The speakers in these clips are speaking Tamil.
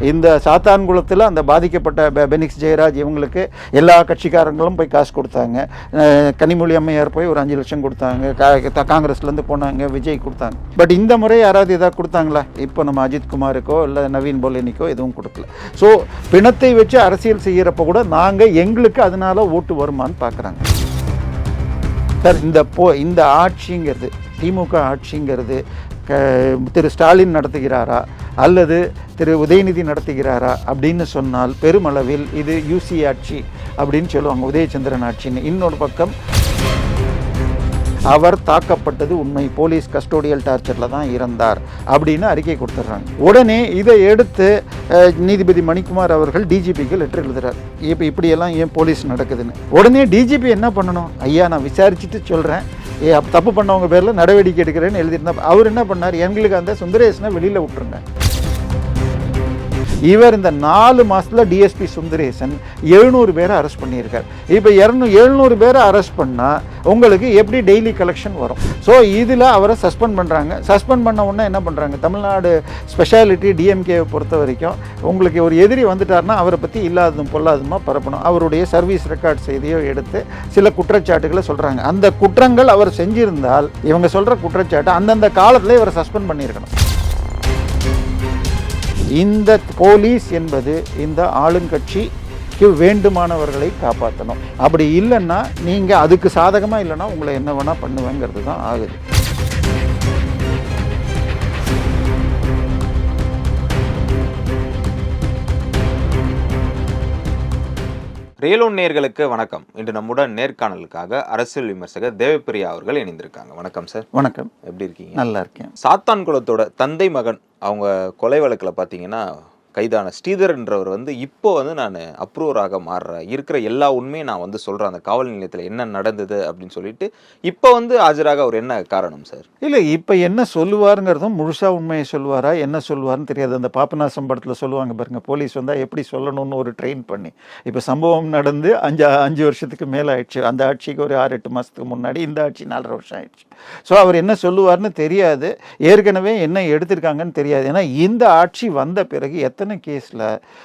இந்த சாத்தான்குளத்தில் அந்த பாதிக்கப்பட்ட பெ- பெனிக்ஸ் ஜெயராஜ் இவங்களுக்கு எல்லா கட்சிக்காரங்களும் போய் காசு கொடுத்தாங்க. கனிமொழி அம்மையார் போய் ஒரு அஞ்சு லட்சம் கொடுத்தாங்க. கா- காங்கிரஸ்லேருந்து போனாங்க விஜய் கொடுத்தாங்க. பட் இந்த முறை யாராவது எதாவது கொடுத்தாங்களா? இப்போ நம்ம அஜித் குமாருக்கோ இல்லை நவீன் போலினிக்கோ எதுவும் கொடுக்கல. ஸோ பிணத்தை வச்சு அரசியல் செய்கிறப்ப கூட நாங்கள் எங்களுக்கு அதனால ஓட்டு வருமான்னு பார்க்குறாங்க சார் இந்த போ இந்த ஆட்சிங்கிறது திமுக ஆட்சிங்கிறது க- திரு ஸ்டாலின் நடத்துகிறாரா? அல்லது திரு உதயநிதி நடத்துகிறாரா அப்படின்னு சொன்னால் பெருமளவில் இது யூசி ஆட்சி அப்படின்னு சொல்லுவாங்க உதயச்சந்திரன் ஆட்சின்னு. இன்னொரு பக்கம் அவர் தாக்கப்பட்டது உண்மை. போலீஸ் கஸ்டோடியல் டார்ச்சரில் தான் இறந்தார் அப்படின்னு அறிக்கை கொடுத்துட்றாங்க உடனே இதை எடுத்து நீதிபதி மணிக்குமார் அவர்கள் டிஜிபிக்கு லெட்டர் எழுதுறார். இப்போ இப்படியெல்லாம் ஏன் போலீஸ் நடக்குதுன்னு. உடனே டிஜிபி என்ன பண்ணணும்? ஐயா நான் விசாரிச்சுட்டு சொல்கிறேன் ஏ தப்பு பண்ணவங்க பேரில் நடவடிக்கை எடுக்கிறேன்னு எழுதியிருந்தா அவர் என்ன பண்ணார்? எங்களுக்கு அந்த சுந்தரேசனை வெளியில் விட்டுருங்க. இவர் இந்த நாலு மாதத்தில் டிஎஸ்பி சுந்தரேசன் எழுநூறு பேரை அரெஸ்ட் பண்ணியிருக்கார். இப்போ இரநூ எழுநூறு பேரை அரெஸ்ட் பண்ணால் உங்களுக்கு எப்படி டெய்லி கலெக்ஷன் வரும்? ஸோ இதில் அவரை சஸ்பெண்ட் பண்ணுறாங்க சஸ்பெண்ட் பண்ண உடனே என்ன பண்ணுறாங்க தமிழ்நாடு ஸ்பெஷாலிட்டி டிஎம்கேவை பொறுத்த வரைக்கும் உங்களுக்கு ஒரு எதிரி வந்துட்டார்னா அவரை பற்றி இல்லாததும் பொல்லாததுமா பரப்பணும். அவருடைய சர்வீஸ் ரெக்கார்ட் செய்தியோ எடுத்து சில குற்றச்சாட்டுகளை சொல்கிறாங்க அந்த குற்றங்கள் அவர் செஞ்சிருந்தால் இவங்க சொல்கிற குற்றச்சாட்டு அந்தந்த காலத்தில் இவரை சஸ்பெண்ட் பண்ணியிருக்கணும். இந்த போலீஸ் என்பது இந்த ஆளுங்கட்சிக்கு வேண்டுமானவர்களை காப்பாற்றணும் அப்படி இல்லைன்னா நீங்கள் அதுக்கு சாதகமாக இல்லைன்னா உங்களை என்ன வேணால் பண்ணுவேங்கிறது தான் ஆகுது. ரியலோன் நேயர்களுக்கு வணக்கம். இன்று நம்முடன் நேர்காணலுக்காக அரசியல் விமர்சகர் தேவப்பிரியா அவர்கள் இணைந்திருக்காங்க. வணக்கம் சார். வணக்கம். எப்படி இருக்கீங்க? நல்லா இருக்கேன். சாத்தான் குலத்தோட தந்தை மகன் அவங்க கொலை வழக்கில் பார்த்தீங்கன்னா கைதான ஸ்ரீதர்ன்றவர் வந்து இப்போ வந்து நான் அப்ரூவராக மாறுறேன் இருக்கிற எல்லா உண்மையும் நான் வந்து சொல்கிறேன் அந்த காவல் நிலையத்தில் என்ன நடந்தது அப்படின்னு சொல்லிட்டு இப்போ வந்து ஆஜராக அவர் என்ன காரணம் சார்? இல்லை இப்போ என்ன சொல்லுவாருங்கிறதும் முழுசாக உண்மையை சொல்லுவாரா என்ன சொல்லுவாருன்னு தெரியாது. அந்த பாபநாசம் படத்தில் சொல்லுவாங்க பாருங்கள் போலீஸ் வந்தால் எப்படி சொல்லணும்னு ஒரு ட்ரெயின் பண்ணி. இப்போ சம்பவம் நடந்து அஞ்சு அஞ்சு வருஷத்துக்கு மேலே ஆயிடுச்சு அந்த ஆட்சிக்கு ஒரு ஆறு எட்டு மாதத்துக்கு முன்னாடி இந்த ஆட்சி நாலரை வருஷம் ஆயிடுச்சு. ஸோ அவர் என்ன சொல்லுவார்னு தெரியாது. ஏற்கனவே என்ன எடுத்திருக்காங்கன்னு தெரியாது. ஏன்னா இந்த ஆட்சி வந்த பிறகு எத்தனை அத்தனை கேஸில்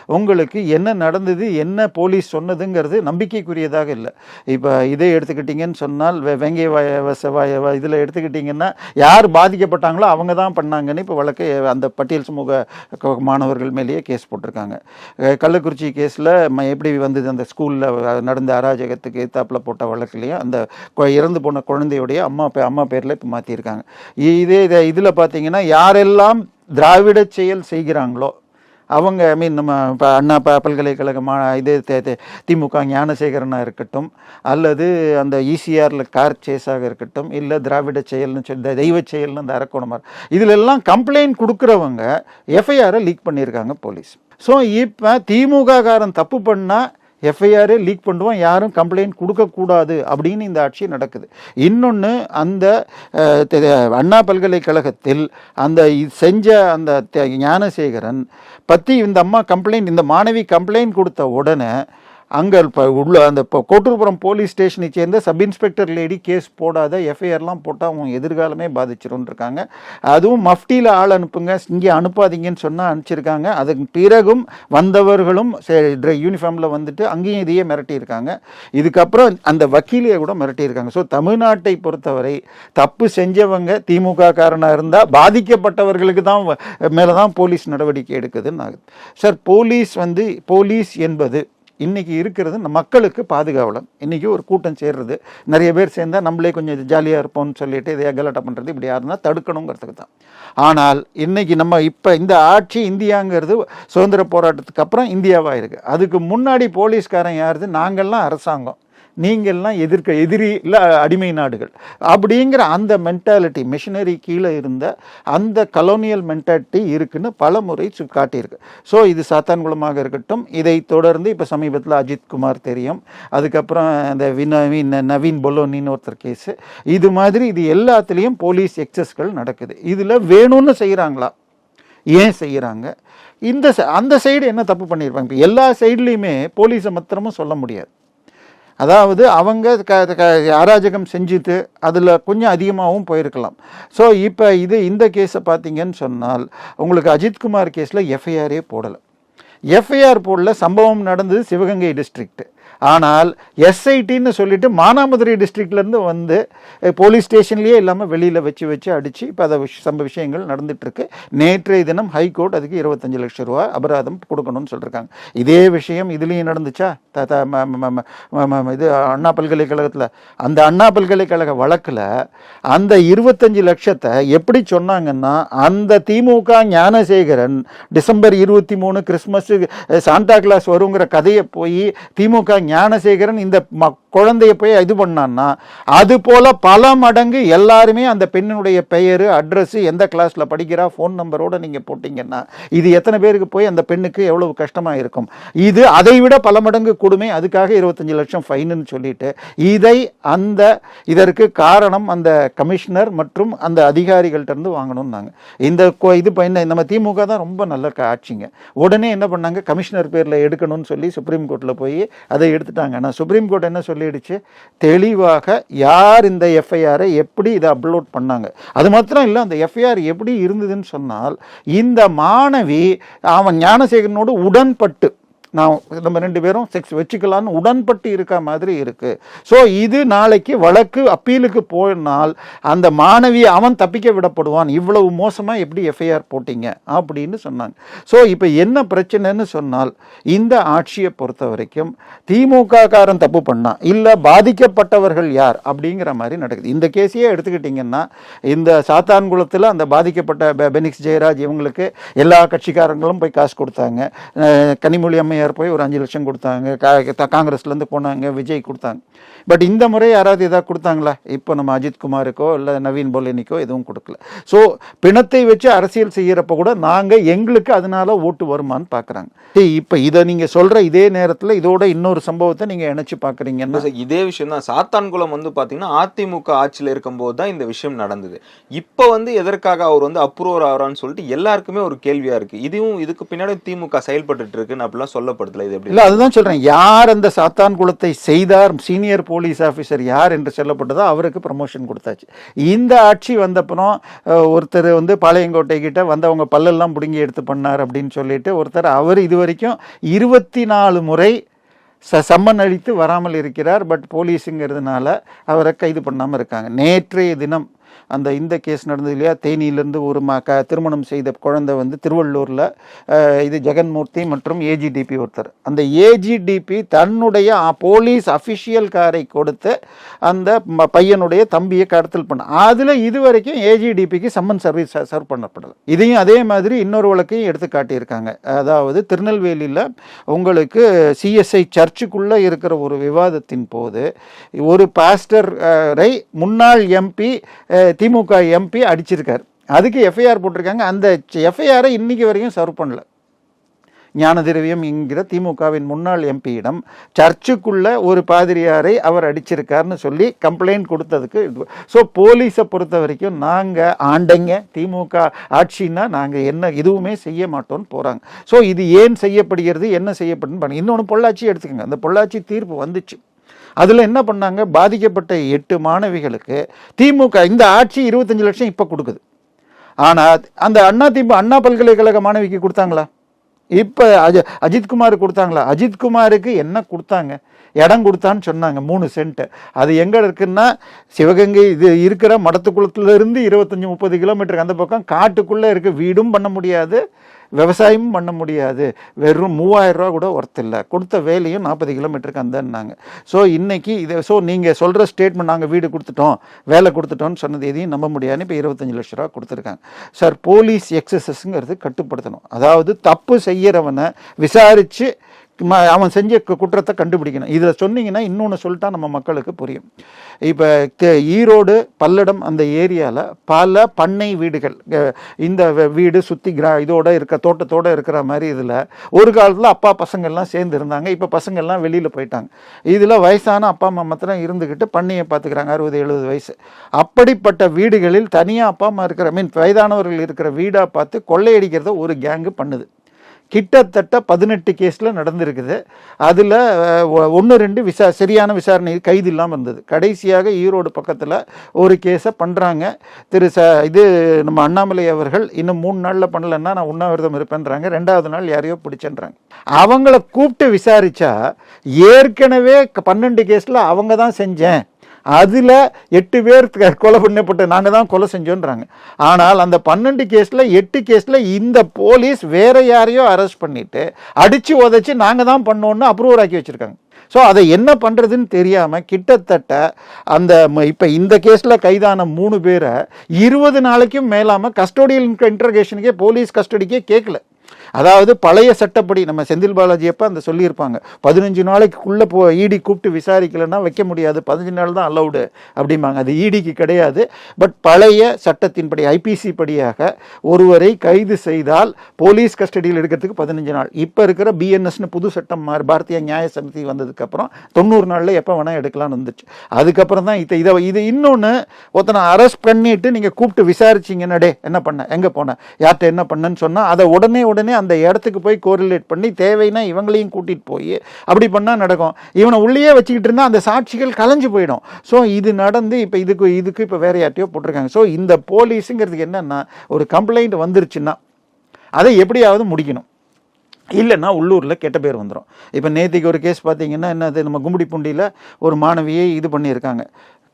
உங்களுக்கு என்ன நடந்தது என்ன போலீஸ் சொன்னதுங்கிறது நம்பிக்கைக்குரியதாக இல்லை. இப்போ இதை எடுத்துக்கிட்டிங்கன்னு சொன்னால் வெ- வெங்கை வய இதில் எடுத்துக்கிட்டிங்கன்னா யார் பாதிக்கப்பட்டாங்களோ அவங்க தான் பண்ணாங்கன்னு இப்போ வழக்கு அந்த பட்டியல் சமூக மாணவர்கள் மேலேயே கேஸ் போட்டிருக்காங்க. கள்ளக்குறிச்சி கேஸில் எப்படி வந்தது அந்த ஸ்கூலில் நடந்த அராஜகத்துக்கு எத்தாப்பில் போட்ட வழக்குலையும் அந்த கொ- இறந்து போன குழந்தையுடைய அம்மா அம்மா பேரில் இப்போ மாற்றிருக்காங்க இதே இதில் பார்த்தீங்கன்னா யாரெல்லாம் திராவிட செயல் செய்கிறாங்களோ அவங்க ஐ மீன் நம்ம இப்போ அண்ணா ப பல்கலைக்கழக மா இது தே- திமுக ஞானசேகரனாக இருக்கட்டும் அல்லது அந்த இசிஆரில் கார் சேஸாக இருக்கட்டும் இல்லை திராவிட செயல்னு சொல்லி தெய்வ செயல்னு அந்த அரக்கோணமார் இதில் எல்லாம் கம்ப்ளைண்ட் கொடுக்குறவங்க எஃப்ஐஆரை லீக் பண்ணியிருக்காங்க போலீஸ் ஸோ இப்போ திமுக காரன் தப்பு பண்ணால் எஃப்ஐஆரே லீக் பண்ணுவோம் யாரும் கம்ப்ளைண்ட் கொடுக்கக்கூடாது அப்படின்னு இந்த ஆட்சி நடக்குது. இன்னொன்று அந்த அண்ணா பல்கலைக்கழகத்தில் அந்த செஞ்ச அந்த ஞானசேகரன் பற்றி இந்த அம்மா கம்ப்ளைண்ட் இந்த மாணவி கம்ப்ளைண்ட் கொடுத்த உடனே அங்கே இப்போ உள்ள அந்த இப்போ கோட்டூர்புரம் போலீஸ் ஸ்டேஷனை சேர்ந்த சப் இன்ஸ்பெக்டர் லேடி கேஸ் போடாத எஃப்ஐஆர்லாம் போட்டால் அவங்க எதிர்காலமே பாதிச்சிரும்னு இருக்காங்க. அதுவும் மஃப்டியில் ஆள் அனுப்புங்க இங்கே அனுப்பாதீங்கன்னு சொன்னால் அனுப்பிச்சிருக்காங்க. அதுக்கு பிறகும் வந்தவர்களும் யூனிஃபார்மில் வந்துட்டு அங்கேயும் இதையே மிரட்டியிருக்காங்க. இதுக்கப்புறம் அந்த வக்கீலையை கூட மிரட்டியிருக்காங்க. ஸோ தமிழ்நாட்டை பொறுத்தவரை தப்பு செஞ்சவங்க திமுக காரனாக இருந்தால் பாதிக்கப்பட்டவர்களுக்கு தான் மேலே தான் போலீஸ் நடவடிக்கை எடுக்குதுன்னு ஆகுது சார் போலீஸ் வந்து போலீஸ் என்பது இன்றைக்கி இருக்கிறது நம்ம மக்களுக்கு பாதுகாவலம். இன்றைக்கி ஒரு கூட்டம் சேர்றது. நிறைய பேர் சேர்ந்தா நம்மளே கொஞ்சம் ஜாலியாக இருப்போம்னு சொல்லிட்டு இதை கலாட்டா பண்ணுறது இப்படி யாருன்னா தடுக்கணுங்கிறதுக்கு தான். ஆனால் இன்றைக்கி நம்ம இப்போ இந்த ஆட்சி இந்தியாங்கிறது சுதந்திர போராட்டத்துக்கு அப்புறம் இந்தியாவாக இருக்குது அதுக்கு முன்னாடி போலீஸ்காரன் யாருது? நாங்கள்லாம் அரசாங்கம். நீங்கள்லாம் எதிர்க்க எதிரி இல்லை அடிமை நாடுகள். அப்படிங்கிற அந்த மென்டாலிட்டி மிஷினரி கீழே இருந்த அந்த கலோனியல் மென்டாலிட்டி இருக்குன்னு பல முறை சு- காட்டியிருக்கு. ஸோ இது சாத்தான்குளமாக இருக்கட்டும் இதை தொடர்ந்து இப்போ சமீபத்தில் அஜித் குமார் தெரியும். அதுக்கப்புறம் இந்த வினவீன் நவீன் பொலோனின்னு ஒருத்தர் கேஸு இது மாதிரி இது எல்லாத்துலேயும் போலீஸ் எக்ஸஸ்கள் நடக்குது. இதில் வேணும்னு செய்கிறாங்களா ஏன் செய்கிறாங்க இந்த அந்த சைடு என்ன தப்பு பண்ணியிருப்பாங்க இப்போ எல்லா சைட்லேயுமே போலீஸை மாத்திரமும் சொல்ல முடியாது. அதாவது அவங்க க க அராஜகம் செஞ்சுட்டு அதில் கொஞ்சம் அதிகமாகவும் போயிருக்கலாம். ஸோ இப்போ இது இந்த கேஸை பார்த்தீங்கன்னு சொன்னால் உங்களுக்கு அஜித்குமார் கேஸில் எஃப்ஐஆரே போடலை. எஃப்ஐஆர் போடல சம்பவம் நடந்தது சிவகங்கை டிஸ்ட்ரிக்ட்டு ஆனால் எஸ்ஐடின்னு சொல்லிட்டு மானாமதுரை டிஸ்ட்ரிக்ட்லேருந்து வந்து போலீஸ் ஸ்டேஷன்லேயே இல்லாமல் வெளியில் வச்சு வச்சு அடித்து இப்போ அதை சம்ப விஷயங்கள் நடந்துகிட்ருக்கு நேற்றைய தினம் ஹைகோர்ட் அதுக்கு இருபத்தஞ்சு லட்சம் ரூபா அபராதம் கொடுக்கணும்னு சொல்லியிருக்காங்க இதே விஷயம் இதுலேயும் நடந்துச்சா? த- த- ம- இது அண்ணா பல்கலைக்கழகத்தில். அந்த அண்ணா பல்கலைக்கழக வழக்கில் அந்த இருபத்தஞ்சு லட்சத்தை எப்படி சொன்னாங்கன்னா அந்த திமுக ஞானசேகரன் டிசம்பர் இருபத்தி மூணு கிறிஸ்மஸ் சாண்டா கிளாஸ் வருங்கிற கதையை போய் திமுக ஞானசேகரன் இந்த ம குழந்தைய போய் இது பண்ணான்னா அது போல் பல மடங்கு எல்லாருமே அந்த பெண்ணினுடைய பெயர் அட்ரஸ்ஸு எந்த கிளாஸில் படிக்கிறா ஃபோன் நம்பரோடு நீங்கள் போட்டிங்கன்னா இது எத்தனை பேருக்கு போய் அந்த பெண்ணுக்கு எவ்வளவு கஷ்டமாக இருக்கும்? இது அதை விட பல மடங்கு கொடுமை அதுக்காக இருபத்தஞ்சி லட்சம் ஃபைனுன்னு சொல்லிட்டு இதை அந்த இதற்கு காரணம் அந்த கமிஷனர் மற்றும் அந்த அதிகாரிகள்ட்டேருந்து வாங்கணும்னாங்க. இந்த கொ- இது இப்ப நம்ம திமுக தான் ரொம்ப நல்ல ஆட்சிங்க. உடனே என்ன பண்ணாங்க? கமிஷனர் பேரில் எடுக்கணும்னு சொல்லி சுப்ரீம் கோர்ட்டில் போய் அதை எடுத்துட்டாங்க. ஆனால் சுப்ரீம் கோர்ட் என்ன சொல்லிடுச்சு? தெளிவாக யார் இந்த எஃப்ஐஆரை எப்படி இதை அப்லோட் பண்ணாங்க? அது மாத்திரம் இல்லை அந்த எஃப்ஐஆர் எப்படி இருந்ததுன்னு சொன்னால் இந்த மாணவி அவன் ஞானசேகரனோடு உடன்பட்டு நான் நம்ம ரெண்டு பேரும் செக்ஸ் வச்சுக்கலான்னு உடன்பட்டு இருக்க மாதிரி இருக்குது ஸோ இது நாளைக்கு வழக்கு அப்பீலுக்கு போனால் அந்த மாணவி அவன் தப்பிக்க விடப்படுவான். இவ்வளவு மோசமாக எப்படி எஃப்ஐஆர் போட்டீங்க? அப்படின்னு சொன்னாங்க. ஸோ இப்போ என்ன பிரச்சனைன்னு சொன்னால் இந்த ஆட்சியை பொறுத்த வரைக்கும் திமுக காரன் தப்பு பண்ணான் இல்லை பாதிக்கப்பட்டவர்கள் யார் அப்படிங்கிற மாதிரி நடக்குது. இந்த கேஸையே எடுத்துக்கிட்டிங்கன்னா இந்த சாத்தான்குளத்தில் அந்த பாதிக்கப்பட்ட பெ- பெனிக்ஸ் ஜெயராஜ் இவங்களுக்கு எல்லா கட்சிக்காரங்களும் போய் காசு கொடுத்தாங்க. கனிமொழி அம்மையார் போய் ஒரு அஞ்சு லட்சம் கொடுத்தாங்க. காங்கிரஸ்லேருந்து போனாங்க விஜய் கொடுத்தாங்க. பட் இந்த முறை யாராவது எதாவது கொடுத்தாங்களா? இப்போ நம்ம அஜித் குமாருக்கோ இல்லை நவீன் போலினிக்கோ எதுவும் கொடுக்கல. ஸோ பிணத்தை வச்சு அரசியல் செய்கிறப்ப கூட நாங்கள் எங்களுக்கு அதனால ஓட்டு வருமான்னு பார்க்குறாங்க இப்போ இதை நீங்கள் சொல்கிற இதே நேரத்தில் இதோட இன்னொரு சம்பவத்தை நீங்கள் இணைச்சு பார்க்குறீங்கன்னா இதே விஷயம் தான். சாத்தான்குளம் வந்து பாத்தீங்கன்னா அதிமுக ஆட்சியில் இருக்கும்போது தான் இந்த விஷயம் நடந்தது. இப்போ வந்து எதற்காக அவர் வந்து அப்ரூவர் ஆகிறான்னு சொல்லிட்டு எல்லாருக்குமே ஒரு கேள்வியா இருக்கு. இதுவும் இதுக்கு பின்னாடி திமுக செயல்பட்டு இருக்குன்னு அப்படிலாம் சொல்லப்படுதுல? இது எப்படி இல்லை அதுதான் சொல்கிறேன் யார் அந்த சாத்தான் குளத்தை செய்தார் சீனியர் போலீஸ் ஆஃபீஸர் யார் என்று சொல்லப்பட்டதோ அவருக்கு ப்ரமோஷன் கொடுத்தாச்சு. இந்த ஆட்சி வந்தப்புறம் ஒருத்தர் வந்து பாளையங்கோட்டை கிட்ட வந்தவங்க பல்லெல்லாம் பிடுங்கி எடுத்து பண்ணார் அப்படின்னு சொல்லிட்டு ஒருத்தர் அவர் இது வரைக்கும் இருபத்தி நாலு முறை ச சம்மன் அளித்து வராமல் இருக்கிறார். பட் போலீஸுங்கிறதுனால அவரை கைது பண்ணாமல் இருக்காங்க. நேற்றைய தினம் அந்த இந்த கேஸ் நடந்தது இல்லையா? தேனியிலிருந்து ஒரு ம க திருமணம் செய்த குழந்தை வந்து திருவள்ளூரில் இது ஜெகன்மூர்த்தி மற்றும் ஏஜிடிபி ஒருத்தர். அந்த ஏஜிடிபி தன்னுடைய போலீஸ் அஃபிஷியல் காரை கொடுத்து அந்த பையனுடைய தம்பியை கடத்தல் பண்ண. அதில் இது வரைக்கும் ஏஜிடிபிக்கு சம்மன் சர்வீஸ் சர்வ் பண்ணப்படலை. இதையும் அதே மாதிரி இன்னொரு வழக்கையும் எடுத்து காட்டியிருக்காங்க. அதாவது திருநெல்வேலியில் உங்களுக்கு சிஎஸ்ஐ சர்ச்சுக்குள்ளே இருக்கிற ஒரு விவாதத்தின் போது ஒரு பாஸ்டரை முன்னாள் எம்பி திமுக எம்பி அடிச்சிருக்கார். அதுக்கு எஃப்ஐஆர் போட்டிருக்காங்க. அந்த எஃப்ஐஆரை இன்னைக்கு வரைக்கும் சர்வ் பண்ணல. ஞானதிரவியம் என்கிற திமுகவின் முன்னாள் எம்பியிடம் சர்ச்சுக்குள்ள ஒரு பாதிரியாரை அவர் அடிச்சிருக்காருன்னு சொல்லி கம்ப்ளைண்ட் கொடுத்ததுக்கு ஸோ போலீஸை பொறுத்த வரைக்கும் நாங்கள் ஆண்டைங்க. திமுக ஆட்சின்னா நாங்கள் என்ன எதுவுமே செய்ய மாட்டோம்னு போகிறாங்க ஸோ இது ஏன் செய்யப்படுகிறது? என்ன செய்யப்படுன்னு பாருங்க. இன்னொன்று பொள்ளாச்சி எடுத்துக்கோங்க. அந்த பொள்ளாச்சி தீர்ப்பு வந்துச்சு. அதில் என்ன பண்ணாங்க? பாதிக்கப்பட்ட எட்டு மாணவிகளுக்கு திமுக இந்த ஆட்சி இருபத்தஞ்சு லட்சம் இப்போ கொடுக்குது. ஆனால் அந்த அண்ணா திமுக அண்ணா பல்கலைக்கழக மாணவிக்கு கொடுத்தாங்களா? இப்போ அஜ அஜித்குமார் கொடுத்தாங்களா? அஜித்குமாருக்கு என்ன கொடுத்தாங்க? இடம் கொடுத்தான்னு சொன்னாங்க மூணு சென்ட்டு அது எங்கே இருக்குன்னா சிவகங்கை இது இருக்கிற மடத்துக்குளத்துலேருந்து இருபத்தஞ்சி முப்பது கிலோமீட்டருக்கு அந்த பக்கம் காட்டுக்குள்ளே இருக்க வீடும் பண்ண முடியாது விவசாயமும் பண்ண முடியாது. வெறும் மூவாயிரம் ரூபா கூட ஒர்த் இல்லை. கொடுத்த வேலையும் நாற்பது கிலோமீட்டருக்கு அந்தன்னாங்க. ஸோ இன்றைக்கி இதை ஸோ நீங்கள் சொல்கிற ஸ்டேட்மெண்ட் நாங்கள் வீடு கொடுத்துட்டோம் வேலை கொடுத்துட்டோம்னு சொன்னது எதையும் நம்ப முடியாதுன்னு இப்போ இருபத்தஞ்சு லட்ச ரூபா கொடுத்துருக்காங்க. சார் போலீஸ் எக்ஸசஸ்ங்கிறது கட்டுப்படுத்தணும். அதாவது தப்பு செய்கிறவனை விசாரித்து அவன் செஞ்ச கு- குற்றத்தை கண்டுபிடிக்கணும். இதில் சொன்னீங்கன்னா இன்னொன்று சொல்லிட்டா நம்ம மக்களுக்கு புரியும். இப்போ ஈரோடு பல்லடம் அந்த ஏரியாவில் பல பண்ணை வீடுகள் இந்த வீடு சுற்றி கிரா இதோட இருக்க தோட்டத்தோட இருக்கிற மாதிரி இதில் ஒரு காலத்தில் அப்பா பசங்கள்லாம் சேர்ந்து இருந்தாங்க. இப்போ பசங்கள்லாம் வெளியில் போயிட்டாங்க. இதில் வயசான அப்பா அம்மா மாத்திரம் இருந்துக்கிட்டு பண்ணையை பார்த்துக்கிறாங்க அறுபது எழுபது வயசு. அப்படிப்பட்ட வீடுகளில் தனியாக அப்பா அம்மா இருக்கிற மீன் வயதானவர்கள் இருக்கிற வீடாக பார்த்து கொள்ளையடிக்கிறத ஒரு கேங்கு பண்ணுது. கிட்டத்தட்ட பதினெட்டு கேஸில் நடந்திருக்குது. அதில் ஒன்று ரெண்டு விசா சரியான விசாரணை கைது இல்லாமல் இருந்தது. கடைசியாக ஈரோடு பக்கத்தில் ஒரு கேஸை பண்ணுறாங்க திரு ச இது நம்ம அண்ணாமலை அவர்கள் இன்னும் மூணு நாளில் பண்ணலைன்னா நான் உண்ணாவிரதம் இருப்பேன்றாங்க. ரெண்டாவது நாள் யாரையோ பிடிச்சன்றாங்க. அவங்கள கூப்பிட்டு விசாரித்தா ஏற்கனவே பன்னெண்டு கேஸில் அவங்க தான் செஞ்சேன். அதில் எட்டு பேர் கொலை பண்ணப்பட்டு நாங்கள் தான் கொலை செஞ்சோன்றாங்க. ஆனால் அந்த பன்னெண்டு கேஸில் எட்டு கேஸில் இந்த போலீஸ் வேற யாரையோ அரெஸ்ட் பண்ணிவிட்டு அடித்து உதைச்சி நாங்கள் தான் பண்ணோன்னு அப்ரூவர் ஆக்கி வச்சுருக்காங்க. ஸோ அதை என்ன பண்ணுறதுன்னு தெரியாமல் கிட்டத்தட்ட அந்த இப்போ இந்த கேஸில் கைதான மூணு பேரை இருபது நாளைக்கும் மேலாமல் கஸ்டோடியல் இன்டர்கேஷனுக்கே போலீஸ் கஸ்டடிக்கே கேட்கல அதாவது பழைய சட்டப்படி நம்ம செந்தில் பாலாஜி அப்போ அந்த சொல்லியிருப்பாங்க பதினஞ்சு நாளைக்குள்ளே போ இடி கூப்பிட்டு விசாரிக்கலைன்னா வைக்க முடியாது. பதினஞ்சு நாள் தான் அலௌடு அப்படிம்பாங்க. அது இடிக்கு கிடையாது. பட் பழைய சட்டத்தின்படி ஐபிசி படியாக ஒருவரை கைது செய்தால் போலீஸ் கஸ்டடியில் எடுக்கிறதுக்கு பதினஞ்சு நாள். இப்போ இருக்கிற பிஎன்எஸ்னு புது சட்டம் மாறி பாரதிய நியாய சமிதி வந்ததுக்கப்புறம் தொண்ணூறு நாளில் எப்போ வேணால் எடுக்கலாம்னு வந்துச்சு. அதுக்கப்புறம் தான் இதை இதை இது இன்னொன்று ஒருத்தனை அரெஸ்ட் பண்ணிட்டு நீங்கள் கூப்பிட்டு விசாரிச்சிங்கன்னாடே என்ன பண்ண? எங்கே போன? யார்கிட்ட என்ன பண்ணேன்னு சொன்னால் அதை உடனே உடனே அந்த இடத்துக்கு போய் கோரிலேட் பண்ணி தேவைன்னா இவங்களையும் கூட்டிகிட்டு போய் அப்படி பண்ணால் நடக்கும். இவனை உள்ளேயே வச்சுக்கிட்டு இருந்தால் அந்த சாட்சிகள் கலைஞ்சு போயிடும். ஸோ இது நடந்து இப்போ இதுக்கு இதுக்கு இப்போ வேற யார்ட்டையோ போட்டிருக்காங்க. ஸோ இந்த போலீஸுங்கிறதுக்கு என்னென்னா ஒரு கம்ப்ளைண்ட் வந்துருச்சுன்னா அதை எப்படியாவது முடிக்கணும். இல்லைன்னா உள்ளூரில் கெட்ட பேர் வந்துடும் இப்போ நேத்திக்கு ஒரு கேஸ் பார்த்தீங்கன்னா என்னது நம்ம கும்மிடிப்பூண்டியில் ஒரு மாணவியை இது பண்ணியிருக்காங்க.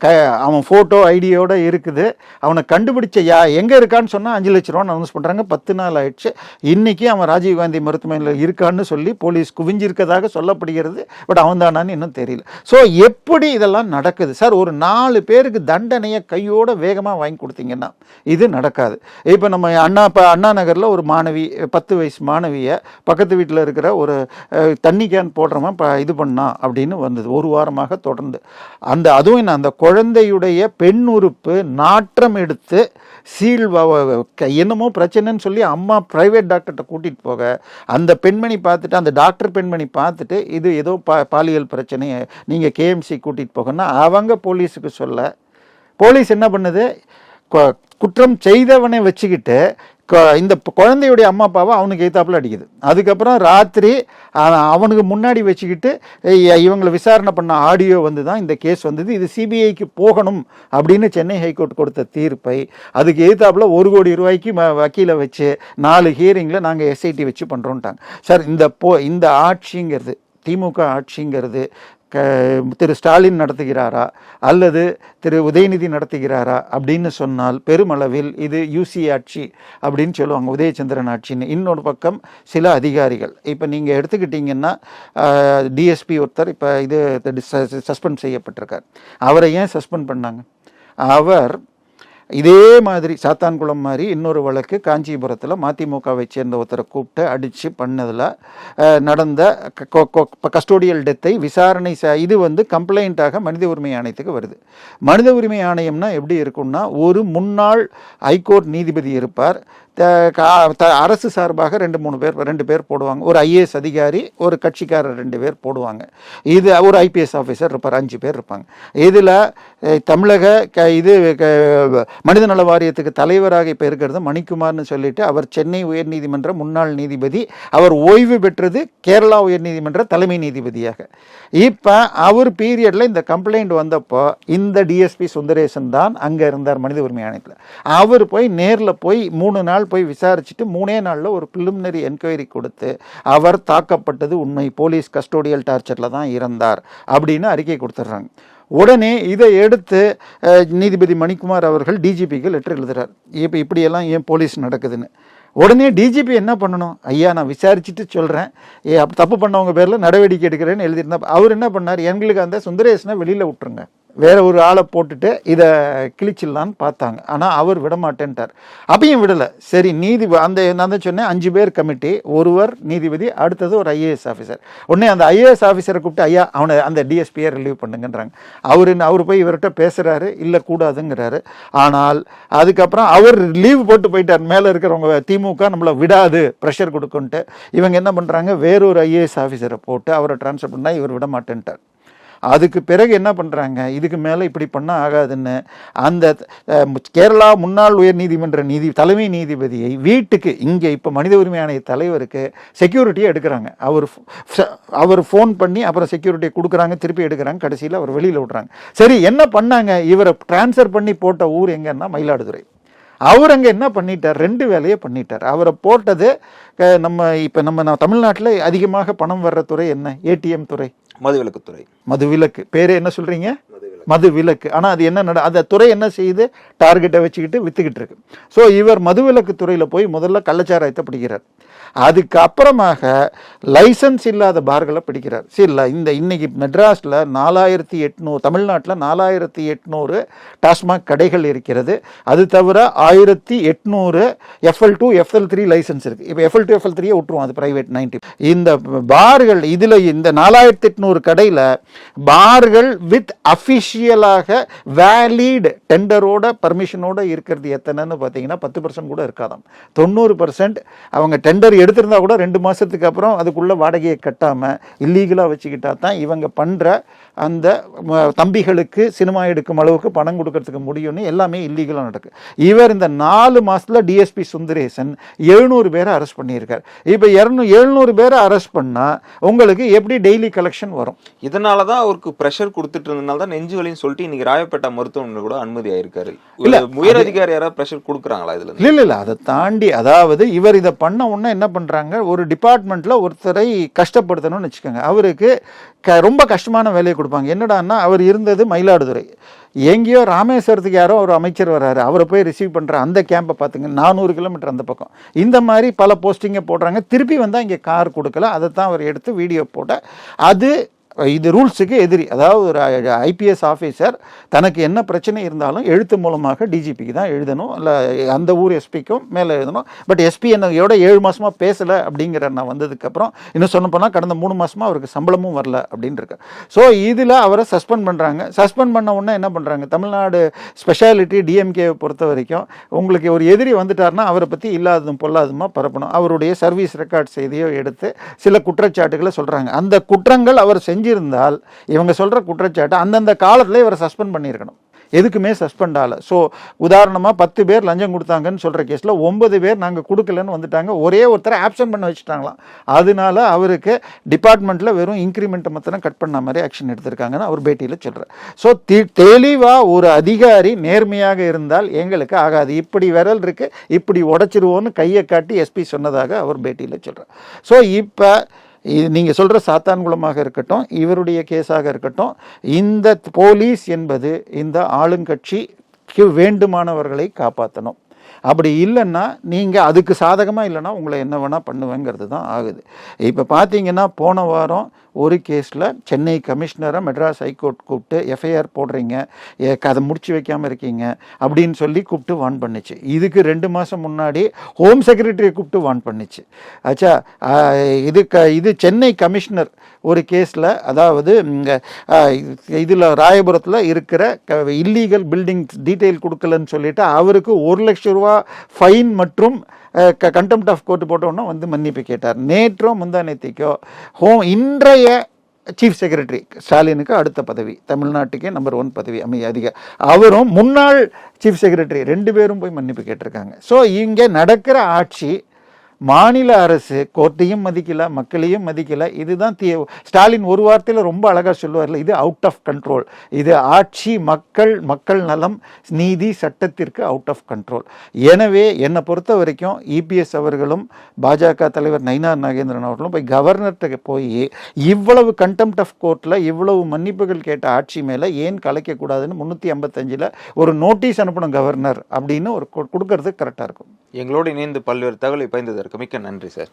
க அவன் ஃபோட்டோ ஐடியோட இருக்குது. அவனை கண்டுபிடிச்ச யா எங்கே இருக்கான்னு சொன்னால் அஞ்சு லட்ச ரூபான்னு அனௌன்ஸ் பண்ணுறாங்க பத்து நாள் ஆயிடுச்சு. இன்றைக்கி அவன் ராஜீவ்காந்தி மருத்துவமனையில் இருக்கான்னு சொல்லி போலீஸ் குவிஞ்சிருக்கதாக சொல்லப்படுகிறது. பட் அவன் தானான்னு இன்னும் தெரியல. ஸோ எப்படி இதெல்லாம் நடக்குது? சார் ஒரு நாலு பேருக்கு தண்டனையை கையோட வேகமாக வாங்கி கொடுத்தீங்கன்னா இது நடக்காது. இப்போ நம்ம அண்ணா இப்போ அண்ணா நகரில் ஒரு மாணவி பத்து வயசு மாணவியை பக்கத்து வீட்டில் இருக்கிற ஒரு தண்ணி கேன் போடுறவன் இப்போ இது பண்ணான் அப்படின்னு வந்தது. ஒரு வாரமாக தொடர்ந்து. அந்த அதுவும் என்ன அந்த குழந்தையுடைய பெண் உறுப்பு நாற்றம் எடுத்து சீல் என்னமோ பிரச்சனைன்னு சொல்லி அம்மா ப்ரைவேட் டாக்டர்கிட்ட கூட்டிகிட்டு போக அந்த பெண்மணி பார்த்துட்டு அந்த டாக்டர் பெண்மணி பார்த்துட்டு இது ஏதோ பா பாலியல் பிரச்சனையை நீங்கள் கேஎம்சி கூட்டிகிட்டு போகன்னா அவங்க போலீஸுக்கு சொல்ல. போலீஸ் என்ன பண்ணுது? குற்றம் செய்தவனை வச்சுக்கிட்டு இந்த குழந்தையுடைய அம்மா அப்பாவை அவனுக்கு எய்த்தாப்பில் அடிக்குது. அதுக்கப்புறம் ராத்திரி அவனுக்கு முன்னாடி வச்சுக்கிட்டு இவங்களை விசாரணை பண்ண ஆடியோ வந்து தான் இந்த கேஸ் வந்தது. இது சிபிஐக்கு போகணும் அப்படின்னு சென்னை ஹைகோர்ட் கொடுத்த தீர்ப்பை அதுக்கு எய்த்தாப்பில் ஒரு கோடி ரூபாய்க்கு வக்கீலை வச்சு நாலு ஹியரிங்கில் நாங்கள் எஸ்ஐடி வச்சு பண்ணுறோன்ட்டாங்க சார் இந்த போ இந்த ஆட்சிங்கிறது திமுக ஆட்சிங்கிறது க திரு ஸ்டாலின் நடத்துகிறாரா? அல்லது திரு உதயநிதி நடத்துகிறாரா? அப்படின்னு சொன்னால் பெருமளவில் இது யூசி ஆட்சி அப்படின்னு சொல்லுவாங்க உதயச்சந்திரன் ஆட்சின்னு. இன்னொரு பக்கம் சில அதிகாரிகள். இப்போ நீங்கள் எடுத்துக்கிட்டிங்கன்னா டிஎஸ்பி ஒருத்தர் இப்போ இது சஸ்பெண்ட் செய்யப்பட்டிருக்கார். அவரை ஏன் சஸ்பெண்ட் பண்ணாங்க? அவர் இதே மாதிரி சாத்தான்குளம் மாதிரி இன்னொரு வழக்கு காஞ்சிபுரத்தில் மதிமுகவை சேர்ந்த ஒருத்தரை கூப்பிட்டு அடித்து பண்ணதில் நடந்த கஸ்டோடியல் டெத்தை விசாரணை ச இது வந்து கம்ப்ளைண்ட்டாக மனித உரிமை ஆணையத்துக்கு வருது. மனித உரிமை ஆணையம்னா எப்படி இருக்கும்னா ஒரு முன்னாள் ஹைகோர்ட் நீதிபதி இருப்பார். அரசு சார்பாக ரெண்டு மூணு பேர் ரெண்டு பேர் போடுவாங்க. ஒரு ஐஏஎஸ் அதிகாரி ஒரு கட்சிக்காரர் ரெண்டு பேர் போடுவாங்க. இது ஒரு ஐபிஎஸ் ஆஃபீஸர் இருப்பார் அஞ்சு பேர் இருப்பாங்க. இதில் தமிழக க இது க- மனிதநல வாரியத்துக்கு தலைவராக இப்போ இருக்கிறது மணிக்குமார்னு சொல்லிட்டு அவர் சென்னை உயர்நீதிமன்ற முன்னாள் நீதிபதி. அவர் ஓய்வு பெற்றது கேரளா உயர்நீதிமன்ற தலைமை நீதிபதியாக. இப்போ அவர் பீரியடில் இந்த கம்ப்ளைண்ட் வந்தப்போ இந்த டிஎஸ்பி சுந்தரேசன் தான் அங்கே இருந்தார் மனித உரிமை ஆணையத்தில். அவர் போய் நேரில் போய் மூணு நாள் போய் விசாரிச்சுட்டு மூணே நாளில் ஒரு ப்ரிலிமினரி என்கொயரி கொடுத்து அவர் தாக்கப்பட்டது உண்மை. போலீஸ் கஸ்டோடியல் டார்ச்சரில் தான் இறந்தார் அப்படின்னு அறிக்கை கொடுத்துட்றாங்க உடனே இதை எடுத்து நீதிபதி மணிக்குமார் அவர்கள் டிஜிபிக்கு லெட்டர் எழுதுறார். இப்போ இப்படியெல்லாம் ஏன் போலீஸ் நடக்குதுன்னு. உடனே டிஜிபி என்ன பண்ணணும்? ஐயா நான் விசாரிச்சுட்டு சொல்கிறேன் ஏ தப்பு பண்ணவங்க பேரில் நடவடிக்கை எடுக்கிறேன்னு எழுதியிருந்தா அவர் என்ன பண்ணார்? எங்களுக்கு அந்த சுந்தரேஷனை வெளியில் விட்டுருங்க. வேற ஒரு ஆளை போட்டுட்டு இதை கிழிச்சிடலான்னு பார்த்தாங்க. ஆனால் அவர் விட மாட்டேன்ட்டார் அப்பயும் விடலை. சரி நீதி அந்த நான் தான் சொன்னேன் அஞ்சு பேர் கமிட்டி ஒருவர் நீதிபதி அடுத்தது ஒரு ஐஏஎஸ் ஆஃபீஸர் உடனே அந்த ஐஏஎஸ் ஆஃபீஸரை கூப்பிட்டு ஐயா அவனை அந்த டிஎஸ்பியை ரிலீவ் பண்ணுங்கன்றாங்க. அவர் அவர் போய் இவர்கிட்ட பேசுகிறாரு இல்லை கூடாதுங்கிறாரு. ஆனால் அதுக்கப்புறம் அவர் லீவ் போட்டு போயிட்டார். மேலே இருக்கிறவங்க திமுக நம்மளை விடாது ப்ரெஷர் கொடுக்குன்ட்டு. இவங்க என்ன பண்ணுறாங்க வேறொரு ஐஏஎஸ் ஆஃபீஸரை போட்டு அவரை ட்ரான்ஸ்ஃபர் பண்ணால் இவர் விட மாட்டேன்ட்டார் அதுக்கு பிறகு என்ன பண்ணுறாங்க இதுக்கு மேலே இப்படி பண்ண ஆகாதுன்னு அந்த கேரளா முன்னாள் உயர் நீதிமன்ற நீதி தலைமை நீதிபதியை வீட்டுக்கு இங்கே இப்போ மனித உரிமை ஆணைய தலைவருக்கு செக்யூரிட்டியை எடுக்கிறாங்க. அவர் அவர் ஃபோன் பண்ணி அப்புறம் செக்யூரிட்டியை கொடுக்குறாங்க திருப்பி எடுக்கிறாங்க கடைசியில் அவர் வெளியில் விட்றாங்க. சரி என்ன பண்ணாங்க? இவரை ட்ரான்ஸ்ஃபர் பண்ணி போட்ட ஊர் எங்கன்னா மயிலாடுதுறை. அவர் அங்கே என்ன பண்ணிட்டார்? ரெண்டு வேலையை பண்ணிட்டார். அவரை போட்டது நம்ம இப்போ நம்ம நான் தமிழ்நாட்டில் அதிகமாக பணம் வர்ற துறை என்ன? ஏடிஎம் துறை. மதுவிலக்குத்துறை மதுவிலக்கு. பேர் என்ன சொல்கிறீங்க மது விலக்கு ஆனால் அது என்ன நட அந்த துறை என்ன செய்யுது டார்கெட்டை வச்சுக்கிட்டு வித்துக்கிட்டு இருக்கு. ஸோ இவர் மதுவிலக்கு துறையில் போய் முதல்ல கள்ளச்சாராயத்தை பிடிக்கிறார். அதுக்கு அப்புறமாக லைசன்ஸ் இல்லாத பார்களை பிடிக்கிறார். சரி இல்லை இந்த இன்னைக்கு மெட்ராஸில் நாலாயிரத்தி எட்நூறு தமிழ்நாட்டில் நாலாயிரத்தி எட்நூறு டாஸ்மாக் கடைகள் இருக்கிறது. அது தவிர ஆயிரத்தி எட்நூறு FL two FL three licence இருக்குது இப்போ எஃப்எல் டூ எஃப்எல் த்ரீயே விட்டுருவோம் அது ப்ரைவேட் நைன்டி இந்த பார்கள் இதில் இந்த நாலாயிரத்தி எட்நூறு கடையில் பார்கள் வித் அஃபிஷியலாக வேலிட் டெண்டரோட பர்மிஷனோட இருக்கிறது எத்தனைன்னு பார்த்தீங்கன்னா பத்து பர்சன்ட் கூட இருக்காதாம். தொண்ணூறு பர்சன்ட் அவங்க டெண்டர் எடுத்திருந்தா கூட ரெண்டு மாதத்துக்கு அப்புறம் அதுக்குள்ள வாடகையை கட்டாமல் இல்லீகலாக வச்சுக்கிட்டா தான் இவங்க பண்ணுற அந்த தம்பிகளுக்கு சினிமா எடுக்கும் அளவுக்கு பணம் கொடுக்கறதுக்கு முடியும்னு எல்லாமே இல்லீகலாக நடக்கு. இவர் இந்த நாலு மாசத்துல டிஎஸ்பி சுந்தரேசன் எழுநூறு பேரை அரெஸ்ட் பண்ணியிருக்கார். இப்போ இரநூ எழுநூறு பேரை அரெஸ்ட் பண்ணால் உங்களுக்கு எப்படி டெய்லி கலெக்ஷன் வரும்? இதனால தான் அவருக்கு ப்ரெஷர் கொடுத்துட்டு இருந்தனால தான் நெஞ்சு வலின்னு சொல்லிட்டு இன்னைக்கு ராயப்பேட்டை மருத்துவமனை கூட அனுமதி ஆயிருக்காரு. இல்ல, உயர் அதிகாரி யாராவது ப்ரெஷர் கொடுக்குறாங்களா இதுல இல்லை இல்லை அதை தாண்டி அதாவது இவர் இதை பண்ண உடனே என்ன பண்ணுறாங்க ஒரு டிபார்ட்மெண்ட்டில் ஒருத்தரை கஷ்டப்படுத்தணும்னு வச்சுக்கோங்க. அவருக்கு க ரொம்ப கஷ்டமான வேலையை கொடுப்பாங்க. என்னடான்னா அவர் இருந்தது மயிலாடுதுறை. எங்கேயோ ராமேஸ்வரத்துக்கு யாரோ ஒரு அமைச்சர் வராரு அவரை போய் ரிசீவ் பண்ணுற அந்த கேம்பை பார்த்துங்க. நானூறு கிலோமீட்டர் அந்த பக்கம். இந்த மாதிரி பல போஸ்டிங்கை போடுறாங்க. திருப்பி வந்தால் இங்கே கார் கொடுக்கல. அதை தான் அவர் எடுத்து வீடியோ போட்ட அது இது ரூல்ஸுக்கு எதிரி அதாவது ஒரு ஐபிஎஸ் ஆஃபீஸர் தனக்கு என்ன பிரச்சனை இருந்தாலும் எழுத்து மூலமாக டிஜிபிக்கு தான் எழுதணும். இல்லை அந்த ஊர் எஸ்பிக்கும் மேலே எழுதணும். பட் எஸ்பி என்னையோட ஏழு மாதமாக பேசலை அப்படிங்கிற நான் வந்ததுக்கப்புறம் இன்னும் சொன்ன போனால் கடந்த மூணு மாதமாக அவருக்கு சம்பளமும் வரல அப்படின்னு இருக்கு. ஸோ இதில் அவரை சஸ்பெண்ட் பண்ணுறாங்க சஸ்பெண்ட் பண்ண உடனே என்ன பண்ணுறாங்க தமிழ்நாடு ஸ்பெஷாலிட்டி டிஎம்கேவை பொறுத்த வரைக்கும் உங்களுக்கு ஒரு எதிரி வந்துட்டார்னா அவரை பற்றி இல்லாததும் பொல்லாததுமா பரப்பணும். அவருடைய சர்வீஸ் ரெக்கார்ட் செய்தியோ எடுத்து சில குற்றச்சாட்டுகளை சொல்கிறாங்க அந்த குற்றங்கள் அவர் செஞ்சு இருந்தால் இவங்க சொல்கிற குற்றச்சாட்டை அந்தந்த காலத்தில் இவரை சஸ்பெண்ட் பண்ணியிருக்கணும். எதுக்குமே சஸ்பெண்ட் ஆகலை. ஸோ உதாரணமாக பத்து பேர் லஞ்சம் கொடுத்தாங்கன்னு சொல்கிற கேஸில் ஒன்பது பேர் நாங்கள் கொடுக்கலன்னு வந்துட்டாங்க. ஒரே ஒருத்தரை ஆப்ஷன் பண்ண வச்சுட்டாங்களாம். அதனால அவருக்கு டிபார்ட்மெண்ட்டில் வெறும் இன்க்ரிமெண்ட்டை மாத்திரம் கட் பண்ண மாதிரி ஆக்ஷன் எடுத்திருக்காங்கன்னு அவர் பேட்டியில் சொல்கிறார் ஸோ தி தெளிவாக ஒரு அதிகாரி நேர்மையாக இருந்தால் எங்களுக்கு ஆகாது. இப்படி விரல் இருக்கு இப்படி உடச்சிருவோன்னு கையை காட்டி எஸ்பி சொன்னதாக அவர் பேட்டியில் சொல்கிறார் ஸோ இப்போ இது நீங்கள் சொல்கிற சாத்தான்குளமாக இருக்கட்டும் இவருடைய கேஸாக இருக்கட்டும் இந்த போலீஸ் என்பது இந்த ஆளுங்கட்சிக்கு வேண்டுமானவர்களை காப்பாற்றணும் அப்படி இல்லைன்னா நீங்கள் அதுக்கு சாதகமாக இல்லைன்னா உங்களை என்ன வேணால் பண்ணுவேங்கிறது தான் ஆகுது. இப்போ பார்த்தீங்கன்னா போன வாரம் ஒரு கேஸில் சென்னை கமிஷனரை மெட்ராஸ் ஹைகோர்ட் கூப்பிட்டு எஃப்ஐஆர் போடுறீங்க ஏ, அதை முடிச்சு வைக்காமல் இருக்கீங்க அப்படின்னு சொல்லி கூப்பிட்டு வான் பண்ணுச்சு. இதுக்கு ரெண்டு மாதம் முன்னாடி ஹோம் செக்ரட்டரியை கூப்பிட்டு வான் பண்ணுச்சு. ஆச்சா இது க இது சென்னை கமிஷனர் ஒரு கேஸில் அதாவது இதில் ராயபுரத்தில் இருக்கிற இல்லீகல் பில்டிங் டீட்டெயில் கொடுக்கலன்னு சொல்லிட்டு அவருக்கு ஒரு லட்ச ரூபா ஃபைன் மற்றும் கண்டெம்ட் ஆஃப் கோர்ட் போட்டோன்னா வந்து மன்னிப்பு கேட்டார். நேற்றோ முந்தா நேத்திக்கோ ஹோம் இன்றைய சீஃப் செக்ரட்டரி ஸ்டாலினுக்கு அடுத்த பதவி தமிழ்நாட்டுக்கே நம்பர் ஒன் பதவி அமை அதிக. அவரும் முன்னாள் சீஃப் செக்ரட்டரி ரெண்டு பேரும் போய் மன்னிப்பு கேட்டிருக்காங்க. ஸோ இங்கே நடக்கிற ஆட்சி மாநில அரசு கோர்ட்டையும் மதிக்கல மக்களையும் மதிக்கல. இதுதான் தீ ஸ்டாலின் ஒரு வார்த்தையில் ரொம்ப அழகாக சொல்லுவார்ல இது அவுட் ஆஃப் கண்ட்ரோல் இது ஆட்சி மக்கள் மக்கள் நலம் நீதி சட்டத்திற்கு அவுட் ஆஃப் கண்ட்ரோல் எனவே என்னை பொறுத்த வரைக்கும் இபிஎஸ் அவர்களும் பாஜக தலைவர் நயினார் நாகேந்திரன் அவர்களும் போய் கவர்னர்கிட்ட போய் இவ்வளவு கண்டெம்ட் ஆஃப் கோர்ட்டில் இவ்வளவு மன்னிப்புகள் கேட்ட ஆட்சி மேலே ஏன் கலைக்கக்கூடாதுன்னு முந்நூற்றி ஐம்பத்தஞ்சில் ஒரு நோட்டீஸ் அனுப்பணும் கவர்னர் அப்படின்னு ஒரு கு- கொடுக்கறது கரெக்டாக இருக்கும். எங்களோடு இணைந்து பல்வேறு தகவலை பயந்ததற்கு மிக்க நன்றி சார்.